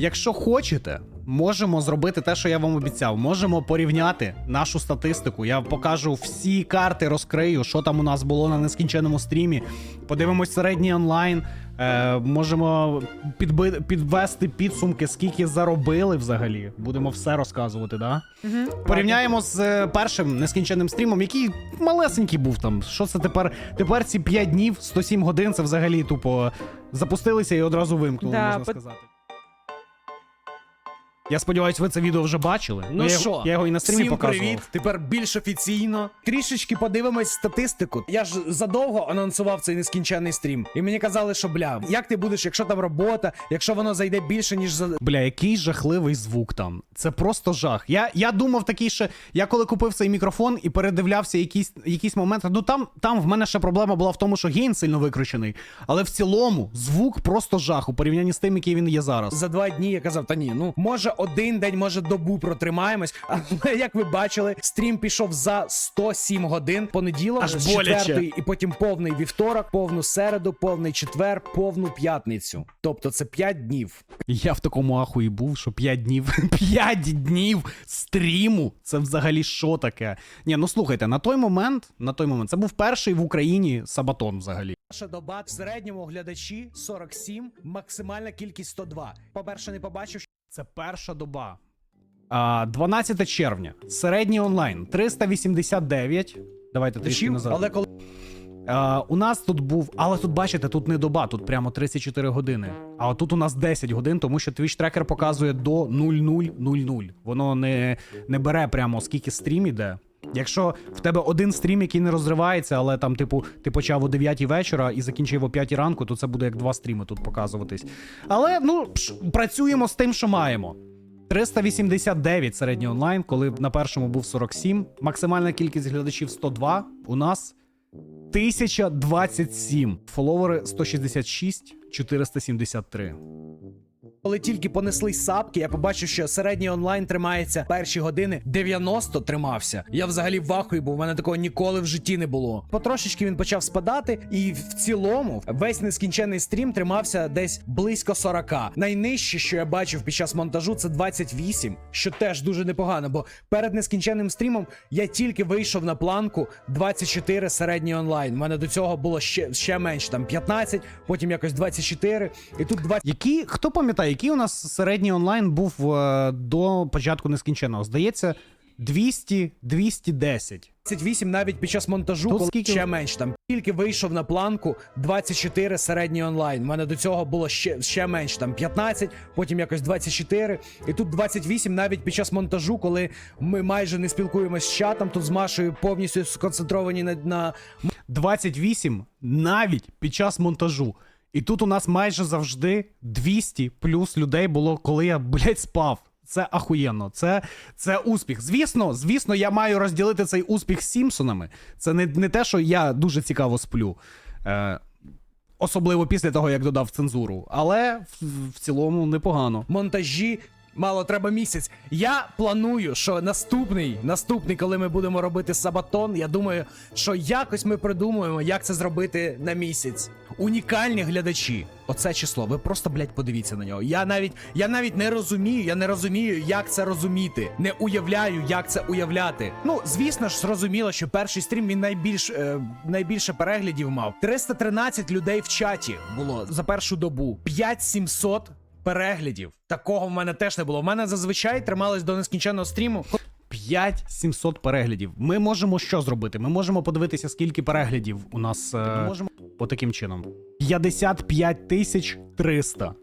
Якщо хочете, можемо зробити те, що я вам обіцяв. Можемо порівняти нашу статистику. Я покажу всі карти, розкрию, що там у нас було на нескінченому стрімі. Подивимось середній онлайн. Е, можемо підби... підвести підсумки, скільки заробили взагалі. Будемо все розказувати, да? Порівняємо з е, першим нескінченним стрімом, який малесенький був там. Що це тепер? Тепер ці 5 днів, 107 годин, це взагалі тупо запустилися і одразу вимкнули, Да, можна пот- сказати. Я сподіваюся, ви це відео вже бачили. Ну я, що, я його і на стрімі Всім показував. привіт. Тепер більш офіційно. Трішечки подивимось статистику. Я ж задовго анонсував цей нескінченний стрім. І мені казали, що бля, як ти будеш, якщо там робота, якщо воно зайде більше, ніж за. Бля, який жахливий звук там. Це просто жах. Я, я думав такий, що я коли купив цей мікрофон і передивлявся якісь, якісь моменти. Ну там, там в мене ще проблема була в тому, що гейн сильно викручений. Але в цілому звук просто жах у порівнянні з тим, який він є зараз. За два дні я казав, та ні, ну може один день, може добу протримаємось. Але як ви бачили, стрім пішов за 107 годин. Понеділок, Аж четвертої, і потім повний вівторок, повну середу, повний четвер, повну п'ятницю. Тобто це 5 днів. Я в такому ахуї був, що 5 днів. 5 днів стріму. Це взагалі що таке? Ні, ну слухайте, на той момент, на той момент, це був перший в Україні сабатон взагалі. Наша доба в середньому глядачі 47, максимальна кількість 102. По-перше, не побачив, Це перша доба. 12 червня. Середній онлайн 389. Давайте трішки назад. але коли А, у нас тут був, але тут бачите, тут не доба, тут прямо 34 години. А тут у нас 10 годин, тому що Twitch трекер показує до 0000. Воно не, не бере прямо скільки стрім іде. Якщо в тебе один стрім, який не розривається, але там, типу, ти почав о 9 вечора і закінчив о 5 ранку, то це буде як два стріми тут показуватись. Але ну працюємо з тим, що маємо. 389 середній онлайн, коли на першому був 47. Максимальна кількість глядачів 102. У нас 1027. Фоловери 166, 473. Коли тільки понеслись сапки, я побачив, що середній онлайн тримається перші години 90 тримався. Я взагалі в вахуї був. У мене такого ніколи в житті не було. Потрошечки він почав спадати, і в цілому весь нескінчений стрім тримався десь близько 40. Найнижче, що я бачив під час монтажу, це 28, що теж дуже непогано. Бо перед нескінченним стрімом я тільки вийшов на планку 24 середній онлайн. У мене до цього було ще, ще менше, там 15, потім якось 24, і тут 20. Які, хто пам'ятає, який у нас середній онлайн був е, до початку нескінченного? Здається, 200, 210. 28 навіть під час монтажу, Тут коли скільки- ще менше. Там тільки вийшов на планку 24 середній онлайн. У мене до цього було ще, ще менше, там 15, потім якось 24. І тут 28 навіть під час монтажу, коли ми майже не спілкуємося з чатом, тут з Машею повністю сконцентровані на, на 28 навіть під час монтажу. І тут у нас майже завжди 200 плюс людей було, коли я, блядь, спав. Це ахуєнно, це, це успіх. Звісно, звісно, я маю розділити цей успіх з Сімпсонами. Це не, не те, що я дуже цікаво сплю. Е, особливо після того, як додав цензуру. Але в, в цілому непогано. монтажі. Мало треба місяць. Я планую, що наступний, наступний, коли ми будемо робити сабатон, я думаю, що якось ми придумаємо, як це зробити на місяць. Унікальні глядачі. Оце число. Ви просто, блядь, подивіться на нього. Я навіть, я навіть не розумію, я не розумію, як це розуміти. Не уявляю, як це уявляти. Ну, звісно ж, зрозуміло, що перший стрім він найбільш е, найбільше переглядів мав. 313 людей в чаті було за першу добу. 5700 переглядів. Такого в мене теж не було. В мене зазвичай трималось до нескінченного стріму. 5700 переглядів. Ми можемо що зробити? Ми можемо подивитися, скільки переглядів у нас е, можемо отаким чином. 55 тисяч 300.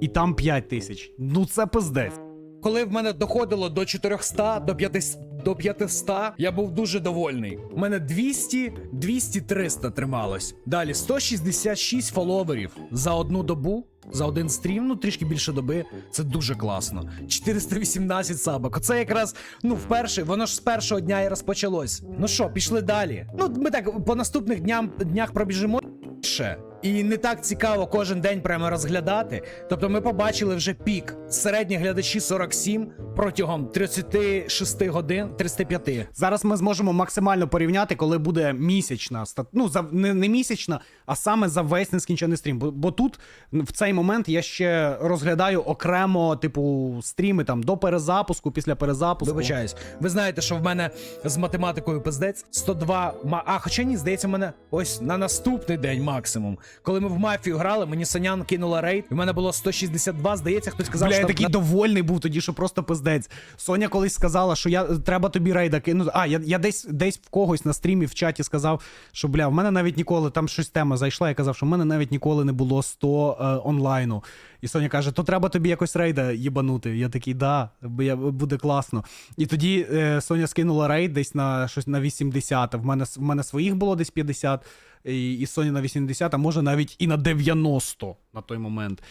І там 5 тисяч. Ну це пиздець. Коли в мене доходило до 400, до 500, до 500, я був дуже довольний. У мене 200, 200, 300 трималось. Далі 166 фоловерів за одну добу. За один стрім, ну трішки більше доби, це дуже класно. 418 сабок. Оце якраз, ну, вперше, воно ж з першого дня і розпочалось. Ну що, пішли далі. Ну, ми так по наступних дням, днях пробіжимо ще. І не так цікаво кожен день прямо розглядати. Тобто ми побачили вже пік. середні глядачі 47 протягом 36 годин, 35. Зараз ми зможемо максимально порівняти, коли буде місячна ну, за не, не місячна, а саме за весь нескінчений стрім. Бо, бо тут в цей момент я ще розглядаю окремо, типу, стріми там до перезапуску, після перезапуску. Вибачаюсь. Ви знаєте, що в мене з математикою пиздець 102 ма. А, хоча ні, здається, в мене ось на наступний день максимум. Коли ми в мафію грали, мені Санян кинула рейд, і в мене було 162. Здається, хтось сказав, Бля, я що такий довольний був тоді, що просто пиздець. Соня колись сказала, що я треба тобі рейда кинути. А, я, я десь десь в когось на стрімі в чаті сказав, що бля, в мене навіть ніколи там щось тема зайшла. Я казав, що в мене навіть ніколи не було 100 е, онлайну. І Соня каже: то треба тобі якось рейда їбанути. Я такий, да, буде класно. І тоді е, Соня скинула рейд десь на щось на 80. В мене в мене своїх було десь 50, і, і Sony на 80, а може навіть і на 90 на той момент.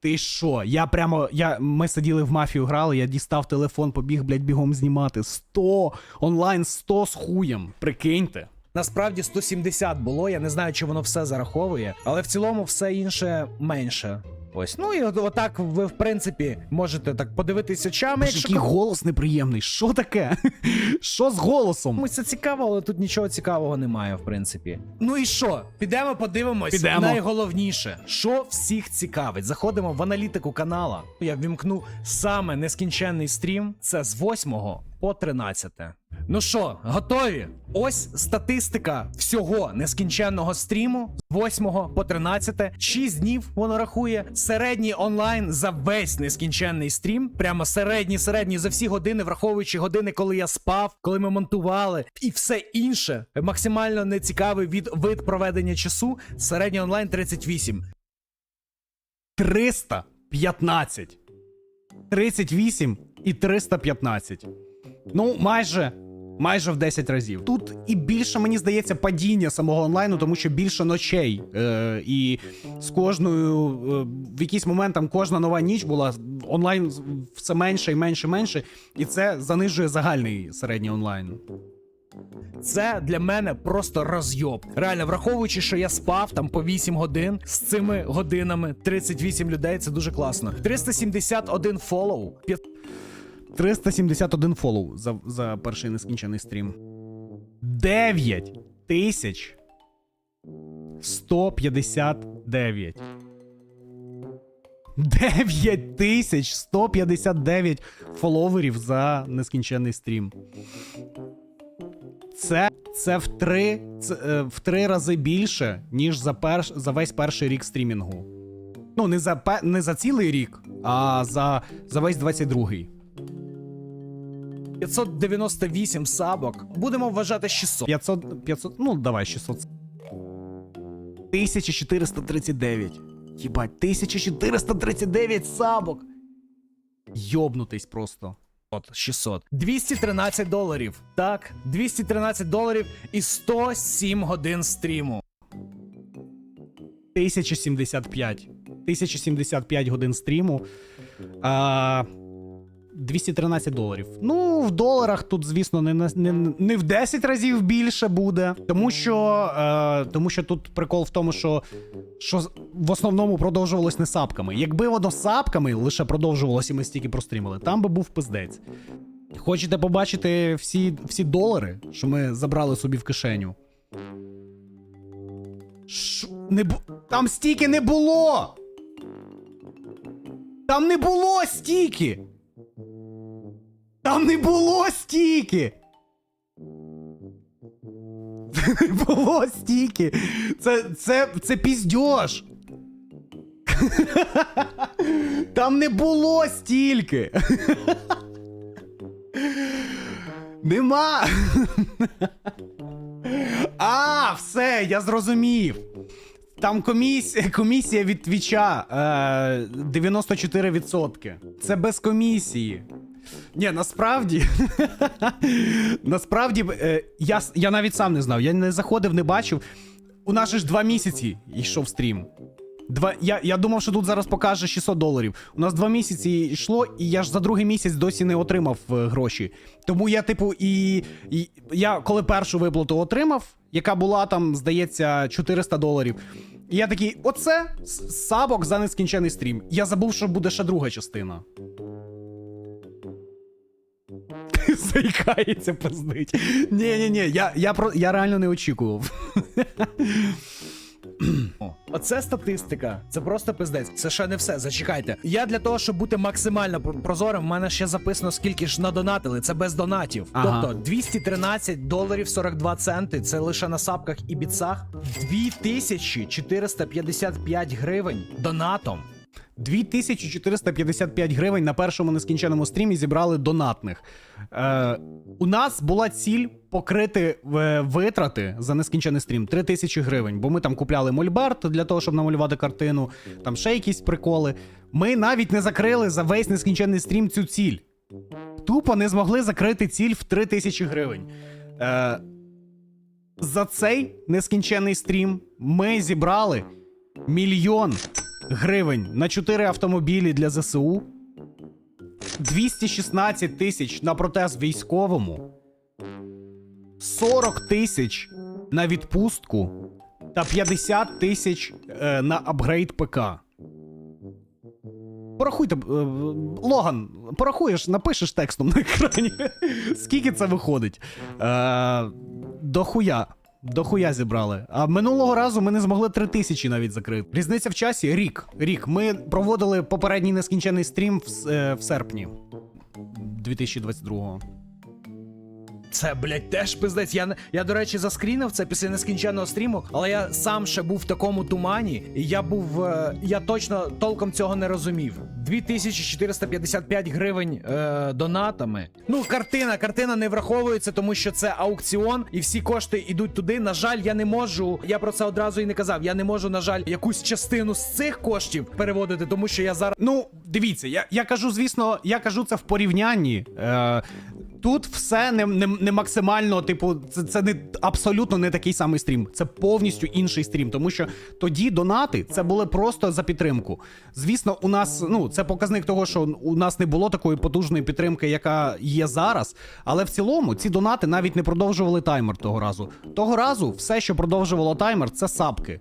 Ти що? Я прямо. Я, Ми сиділи в мафію, грали, я дістав телефон, побіг, блядь, бігом знімати. 100! Онлайн 100 з хуєм. Прикиньте. Насправді 170 було. Я не знаю, чи воно все зараховує, але в цілому все інше менше. Ось, ну і от, отак ви, в принципі, можете так подивитись очами, Боже, якщо який голос неприємний. Що таке? Що з голосом? комусь це цікаво, але тут нічого цікавого немає, в принципі. Ну і що? Підемо подивимось. Підемо. Найголовніше, що всіх цікавить. Заходимо в аналітику канала. Я ввімкну саме нескінченний стрім. Це з 8 по 13. Ну що, готові? Ось статистика всього нескінченного стріму з 8 по 13. 6 днів воно рахує. Середній онлайн за весь нескінченний стрім. Прямо середній, середній за всі години, враховуючи години, коли я спав, коли ми монтували, і все інше. Максимально нецікавий від вид проведення часу. Середній онлайн 38. 315. 38 і 315. Ну, майже. Майже в 10 разів. Тут і більше, мені здається, падіння самого онлайну, тому що більше ночей. Е, і з кожною, е, в якийсь момент там кожна нова ніч була онлайн все менше і менше і менше. І це занижує загальний середній онлайн. Це для мене просто розйоб. Реально, враховуючи, що я спав там по 8 годин з цими годинами, 38 людей, це дуже класно. 371 фоллоу, 371 фоллоу за, за перший нескінчений стрім. 9 тисяч 159. 9 тисяч 159 фоловерів за нескінчений стрім. Це, це в три, це, е, в три рази більше, ніж за, перш, за весь перший рік стрімінгу. Ну, не за, не за цілий рік, а за, за весь 22-й. 598 сабок. Будемо вважати 600. 500, 500, ну давай 600. 1439. Єбать, 1439 сабок. Йобнутись просто. От 600. 213 доларів. Так, 213 доларів і 107 годин стріму. 1075. 1075 годин стріму. А, 213 доларів. Ну, в доларах тут, звісно, не, не, не в 10 разів більше буде. Тому що, е, тому що тут прикол в тому, що, що в основному продовжувалось не сапками. Якби воно сапками лише продовжувалося, і ми стільки прострімили, там би був пиздець. Хочете побачити всі, всі долари, що ми забрали собі в кишеню? Ш... Не бу... Там стільки не було! Там не було стільки! Там не було стільки! Не було стільки! Це, це, це піздьош! Там не було стільки! Нема! А, все, я зрозумів. Там комісія, комісія від твіча е, 94%. Це без комісії. Ні, насправді. насправді, е, я, я навіть сам не знав. Я не заходив, не бачив. У нас же ж два місяці йшов стрім. Два, я, я думав, що тут зараз покаже 600 доларів. У нас два місяці йшло, і я ж за другий місяць досі не отримав е, гроші. Тому я, типу, і, і я коли першу виплату отримав, яка була там, здається, 400 доларів. І я такий, оце сабок за нескінчений стрім. Я забув, що буде ще друга частина. заїкається пиздить. Ні, ні, ні, я, я, про, я реально не очікував. Оце статистика. Це просто пиздець. Це ще не все. Зачекайте. Я для того, щоб бути максимально прозорим, в мене ще записано, скільки ж надонатили. Це без донатів. Ага. Тобто 213 доларів 42 центи. Це лише на сапках і біцах. 2455 гривень донатом. 2455 гривень на першому нескінченому стрімі зібрали донатних. Е, у нас була ціль покрити е, витрати за нескінчений стрім 3000 гривень, бо ми там купляли мольберт для того, щоб намалювати картину, там ще якісь приколи. Ми навіть не закрили за весь нескінчений стрім цю ціль. Тупо не змогли закрити ціль в 3000 гривень. Е, за цей нескінчений стрім ми зібрали мільйон гривень на 4 автомобілі для ЗСУ, 216 тисяч на протез військовому, 40 тисяч на відпустку та 50 тисяч е, на апгрейд ПК. Порахуйте, е, Логан, порахуєш, напишеш текстом на екрані. Скільки це виходить? Е, дохуя. Дохуя зібрали. А минулого разу ми не змогли три тисячі навіть закрити. Різниця в часі рік. Рік. Ми проводили попередній нескінчений стрім в, е, в серпні 2022-го. Це, блядь, теж пиздець. Я, я, до речі, заскрінив це після нескінченного стріму, але я сам ще був в такому тумані, і я був. е, я точно толком цього не розумів. 2455 гривень е, донатами. Ну, картина, картина не враховується, тому що це аукціон, і всі кошти йдуть туди. На жаль, я не можу. Я про це одразу і не казав. Я не можу, на жаль, якусь частину з цих коштів переводити, тому що я зараз. Ну, дивіться, я, я кажу, звісно, я кажу це в порівнянні. Е, тут все не, не, не максимально, типу, це, це не абсолютно не такий самий стрім. Це повністю інший стрім. Тому що тоді донати це були просто за підтримку. Звісно, у нас ну це показник того, що у нас не було такої потужної підтримки, яка є зараз. Але в цілому ці донати навіть не продовжували таймер того разу. Того разу все, що продовжувало таймер, це сапки.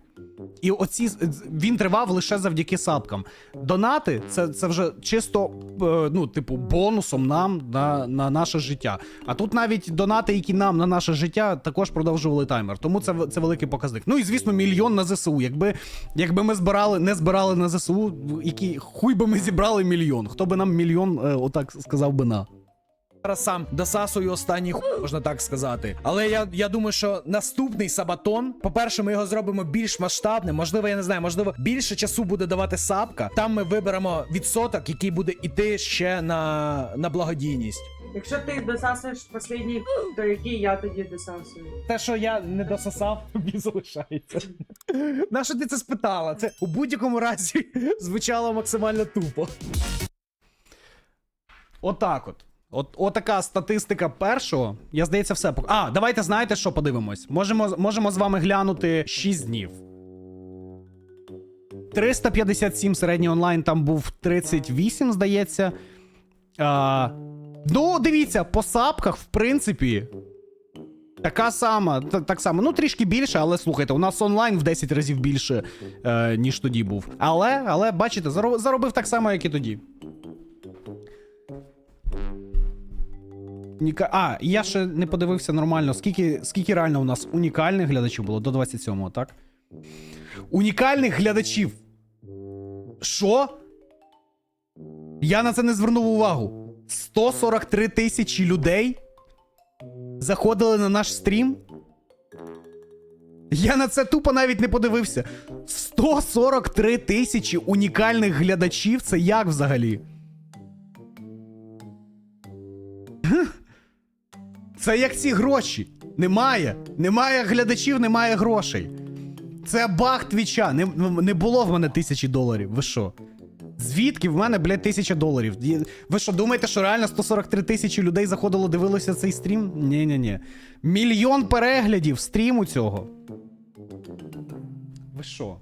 І оці він тривав лише завдяки сапкам. Донати це, це вже чисто, е, ну, типу, бонусом нам на, на наше життя. А тут навіть донати, які нам на наше життя, також продовжували таймер. Тому це, це великий показник. Ну і звісно, мільйон на ЗСУ. Якби, якби ми збирали, не збирали на ЗСУ, який хуй би ми зібрали мільйон. Хто би нам мільйон, е, отак сказав би на. Зараз сам досасую останній хуй, можна так сказати. Але я, я думаю, що наступний сабатон, по-перше, ми його зробимо більш масштабним. Можливо, я не знаю, можливо, більше часу буде давати сапка. Там ми виберемо відсоток, який буде іти ще на, на благодійність. Якщо ти досасуєш останній, то який я тоді досасую? Те, що я не дососав, тобі залишається. На що ти це спитала? Це у будь-якому разі звучало максимально тупо. Отак от. От, отака статистика першого. Я здається, все. А, давайте знаєте, що подивимось. Можемо, можемо з вами глянути 6 днів. 357 середній онлайн, там був 38, здається. А, ну, дивіться, по сапках, в принципі. Така сама, та- так само, ну трішки більше, але слухайте, у нас онлайн в 10 разів більше, е, ніж тоді був. Але, але бачите, заро- заробив так само, як і тоді. Ніка... А, я ще не подивився нормально, скільки, скільки реально у нас унікальних глядачів було до 27-го, так? Унікальних глядачів. Що? Я на це не звернув увагу. 143 тисячі людей заходили на наш стрім. Я на це тупо навіть не подивився. 143 тисячі унікальних глядачів. Це як взагалі? Це як ці гроші. Немає. Немає глядачів, немає грошей. Це баг твіча. Не, не було в мене тисячі доларів. Ви що? Звідки в мене, блядь, тисяча доларів? Ви що, думаєте, що реально 143 тисячі людей заходило, дивилося цей стрім? Ні-ні-ні. Мільйон переглядів стріму цього. Ви що?